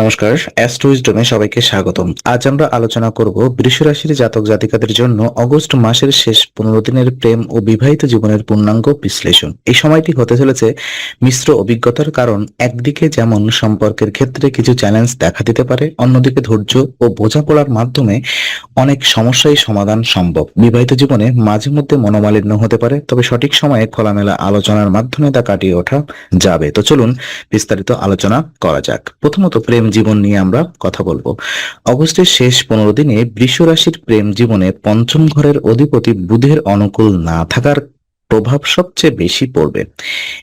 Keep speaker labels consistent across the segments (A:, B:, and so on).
A: নমস্কার, অ্যাস্ট্রোইজডমে সবাইকে স্বাগতম। আজ আমরা আলোচনা করব বৃষ রাশির জাতক জাতিকাদের জন্য অগস্ট মাসের শেষ পনেরো দিনের প্রেম ও বিবাহিত জীবনের পূর্ণাঙ্গ বিশ্লেষণ। এই সময়টি হতে চলেছে মিশ্র অভিজ্ঞতার কারণ, একদিকে যেমন সম্পর্কের ক্ষেত্রে কিছু চ্যালেঞ্জ দেখা দিতে পারে, অন্যদিকে ধৈর্য ও বোঝাপড়ার মাধ্যমে অনেক সমস্যাই সমাধান সম্ভব। বিবাহিত জীবনে মাঝে মধ্যে মনোমালিন্য হতে পারে, তবে সঠিক সময়ে খোলামেলা আলোচনার মাধ্যমে তা কাটিয়ে ওঠা যাবে। তো চলুন বিস্তারিত আলোচনা করা যাক। প্রথমত প্রেম জীবন নিয়ে আমরা কথা বলব। অগস্টের শেষ পনেরো দিনে বৃষ রাশির প্রেম জীবনে পঞ্চম ঘরের অধিপতি বুধের অনুকূল না থাকার প্রভাব সবচেয়ে বেশি পড়বে।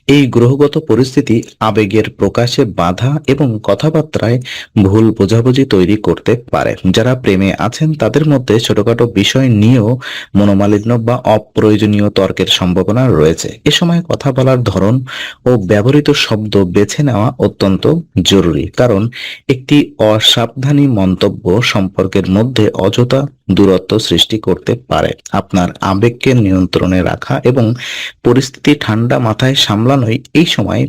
A: এই গ্রহগত পরিস্থিতি আবেগের প্রকাশে বাধা এবং কথাবার্তায় ভুল বোঝাবুঝি তৈরি করতে পারে। যারা প্রেমে আছেন, তাদের মধ্যে ছোটখাটো বিষয় নিয়েও মনোমালিন্য বা অপ্রয়োজনীয় তর্কের সম্ভাবনা রয়েছে। এ সময় কথা বলার ধরন ও ব্যবহৃত শব্দ বেছে নেওয়া অত্যন্ত জরুরি। কারণ একটি অসাবধানী মন্তব্য সম্পর্কের মধ্যে অযথা দূরত্ব সৃষ্টি করতে পারে। আপনার আবেগকে নিয়ন্ত্রণে রাখা এবং পরিস্থিতি ঠান্ডা মাথায় সামলানোই এই সময়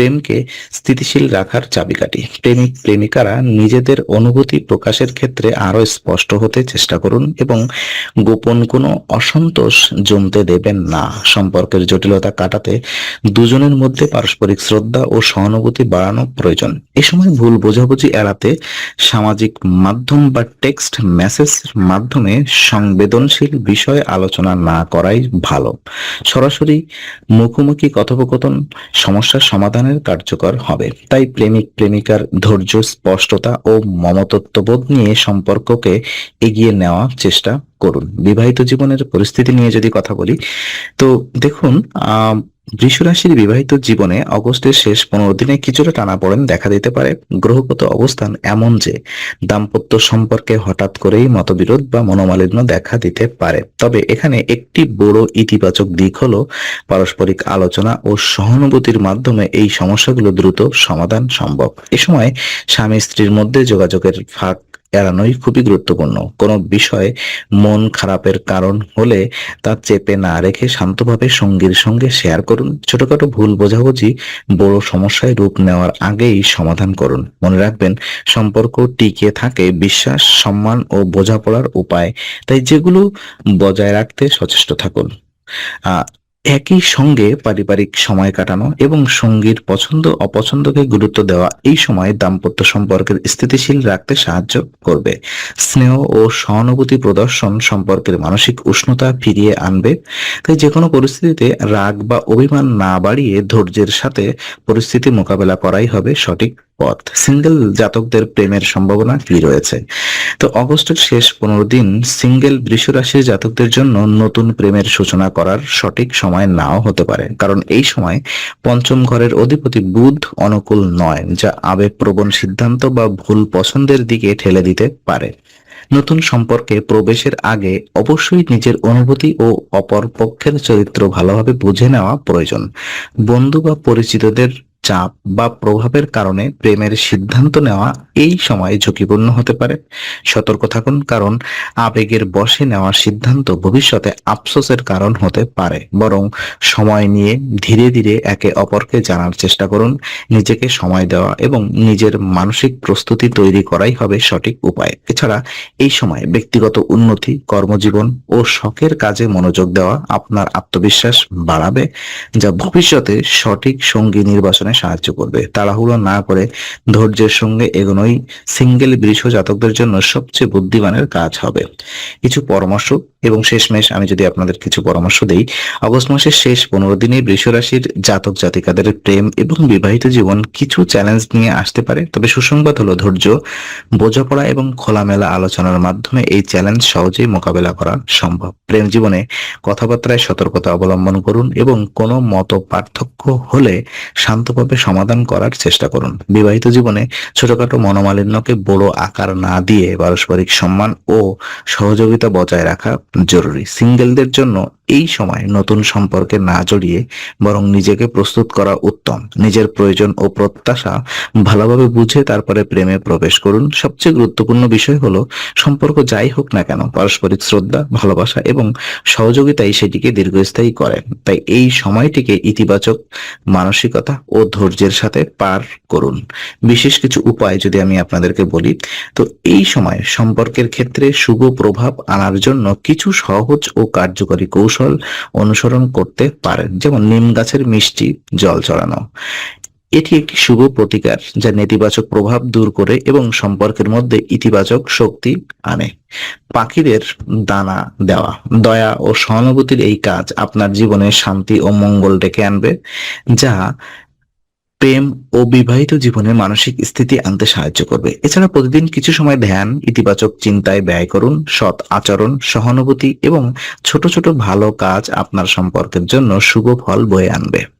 A: প্রেমকে স্থিতিশীল রাখার চাবিকাঠি। প্রেমিক, প্রেমিকারা নিজেদের অনুভূতি প্রকাশের ক্ষেত্রে আরও স্পষ্ট হতে চেষ্টা করুন এবং গোপন কোনো অসন্তোষ জমতে দেবেন না। সম্পর্কের জটিলতা কাটাতে দুজনের মধ্যে পারস্পরিক শ্রদ্ধা ও সহানুভূতি বাড়ানো প্রয়োজন। এ সময় ভুল বোঝাবুঝি এড়াতে সামাজিক মাধ্যম বা টেক্সট মেসেজ মাধ্যমে সংবেদনশীল বিষয় আলোচনা না করাই ভালো। সরাসরি মুখোমুখি কথোপকথন, সমস্যার সমাধানের কার্যকর হবে। তাই প্রেমিক, প্রেমিকার ধৈর্য, স্পষ্টতা ও মমতত্ববোধ নিয়ে সম্পর্ককে এগিয়ে নেওয়ার চেষ্টা করুন। বিবাহিত জীবনের পরিস্থিতি নিয়ে যদি কথা বলি, তো দেখুন আহ বৃষ রাশির বিবাহিত জীবনে অগস্টের শেষ পনেরো দিনে কিছুটা টানাপোড়েন দেখা দিতে পারে। গ্রহগত অবস্থান এমন যে দাম্পত্য সম্পর্কে হঠাৎ করেই মতবিরোধ বা মনোমালিন্য দেখা দিতে পারে। তবে এখানে একটি বড় ইতিবাচক দিক হলো পারস্পরিক আলোচনা ও সহানুভূতির মাধ্যমে এই সমস্যাগুলো দ্রুত সমাধান সম্ভব। এ সময় স্বামী স্ত্রীর মধ্যে যোগাযোগের ফাঁক এড়ানোই খুবই গুরুত্বপূর্ণ। কোনো বিষয়ে মন খারাপের কারণ হলে তা চেপে না রেখে শান্তভাবে সঙ্গীর সঙ্গে শেয়ার করুন। ছোটখাটো ভুল বোঝাবুঝি বড় সমস্যায় রূপ নেওয়ার আগেই সমাধান করুন। মনে রাখবেন, সম্পর্ক টিকে থাকে বিশ্বাস, সম্মান ও বোঝাপড়ার উপায়। তাই যেগুলো বজায় রাখতে সচেষ্ট থাকুন। একই সঙ্গে পারিবারিক সময় কাটানো এবং সঙ্গীর পছন্দ অপছন্দকে গুরুত্ব দেওয়া এই সময় দাম্পত্য সম্পর্কের স্থিতিশীল রাখতে সাহায্য করবে। স্নেহ ও সহানুভূতি প্রদর্শন সম্পর্কের মানসিক উষ্ণতা ফিরিয়ে আনবে। তাই যে কোনো পরিস্থিতিতে রাগ বা অভিমান না বাড়িয়ে ধৈর্যের সাথে পরিস্থিতি মোকাবেলা করাই হবে সঠিক পথ। সিঙ্গেল জাতকদের প্রেমের সম্ভাবনা কি রয়েছে? তো অগস্টের শেষ পনেরো দিন সিঙ্গেল বৃষ রাশির জাতকদের জন্য নতুন প্রেমের সূচনা করার সঠিক সময় নাও হতে পারে। কারণ এই সময় পঞ্চম ঘরের অধিপতি বুধ অনুকূল নয়, যা আবেগপ্রবণ সিদ্ধান্ত বা ভুল পছন্দের দিকে ঠেলে দিতে পারে। নতুন সম্পর্কে প্রবেশের আগে অবশ্যই নিজের অনুভূতি ও অপর পক্ষের চরিত্র ভালোভাবে বুঝে নেওয়া প্রয়োজন। বন্ধু বা পরিচিতদের চাপ বা প্রভাবের কারণে প্রেমের সিদ্ধান্ত নেওয়া এই সময় ঝুঁকিপূর্ণ হতে পারে। সতর্ক থাকুন, কারণ আবেগের বশে নেওয়া সিদ্ধান্ত ভবিষ্যতে আফসোসের কারণ হতে পারে। বরং সময় নিয়ে ধীরে ধীরে একে অপরকে জানার চেষ্টা করুন, নিজেকে সময় দেওয়া এবং নিজের মানসিক প্রস্তুতি তৈরি করাই হবে সঠিক উপায়। এছাড়া এই সময় ব্যক্তিগত উন্নতি, কর্মজীবন ও শখের কাজে মনোযোগ দেওয়া আপনার আত্মবিশ্বাস বাড়াবে, যা ভবিষ্যতে সঠিক সঙ্গী নির্বাচনে সাহায্য করবে। তাড়াহুড়ো না করে ধৈর্যের সঙ্গে এগোনোই সিঙ্গেল বৃষ জাতকদের জন্য সবচেয়ে বুদ্ধিমানের কাজ হবে। কিছু পরামর্শ এবং শেষমেশ আমি যদি আপনাদের কিছু পরামর্শ দেই অগস্ট মাসের শেষ পনেরো দিনে বৃষ রাশির জাতক জাতিকাদের প্রেম এবং বিবাহিত জীবন কিছু চ্যালেঞ্জ নিয়ে আসতে পারে, তবে সুসংবাদ হলো ধৈর্য, বোঝাপড়া এবং খোলামেলা আলোচনার মাধ্যমে এই চ্যালেঞ্জ সহজেই মোকাবেলা করা সম্ভব। প্রেম জীবনে কথাবার্তায় সতর্কতা অবলম্বন করুন এবং কোনো মত পার্থক্য হলে শান্তভাবে সমাধান করার চেষ্টা করুন। বিবাহিত জীবনে ছোটখাটো মনোমালিন্যকে বড় আকার না দিয়ে পারস্পরিক সম্মান ও সহযোগিতা বজায় রাখা জরুরি। সিঙ্গেলদের জন্য এই সময় নতুন সম্পর্কে না জড়িয়ে বরং নিজেকে প্রস্তুত করা উত্তম। নিজের প্রয়োজন ও প্রত্যাশা ভালোভাবে বুঝে তারপরে প্রেমে প্রবেশ করুন। সবচেয়ে গুরুত্বপূর্ণ বিষয় হলো, সম্পর্ক যাই হোক না কেন, পারস্পরিক শ্রদ্ধা, ভালোবাসা এবং সহযোগিতাই সেটিকে দীর্ঘস্থায়ী করে। তাই এই সময়টিকে ইতিবাচক মানসিকতা ও ধৈর্যের সাথে পার করুন। বিশেষ কিছু উপায় যদি আমি আপনাদেরকে বলি, তো এই সময় সম্পর্কের ক্ষেত্রে শুভ প্রভাব আনার জন্য কিছু সহজ ও কার্যকরী কৌশল অনুসরণ করতে পারেন। যেমন নিম গাছের মিষ্টি, জল চড়ানো এটি একটি শুভ প্রতিকার যা নেতিবাচক প্রভাব দূর করে এবং সম্পর্কের মধ্যে ইতিবাচক শক্তি আনে। পাখিদের দানা দেওয়া। দয়া ও সহানুভূতির এই কাজ আপনার জীবনে শান্তি ও মঙ্গল ডেকে আনবে, যা প্রেম ও বিবাহিত জীবনে মানসিক স্থিতি আনতে সাহায্য করবে। এছাড়া প্রতিদিন কিছু সময় ধ্যান, ইতিবাচক চিন্তায় ব্যয় করুন, সৎ আচরণ, সহানুভূতি এবং ছোট ছোট ভালো কাজ আপনার সম্পর্কের জন্য শুভ ফল বয়ে আনবে।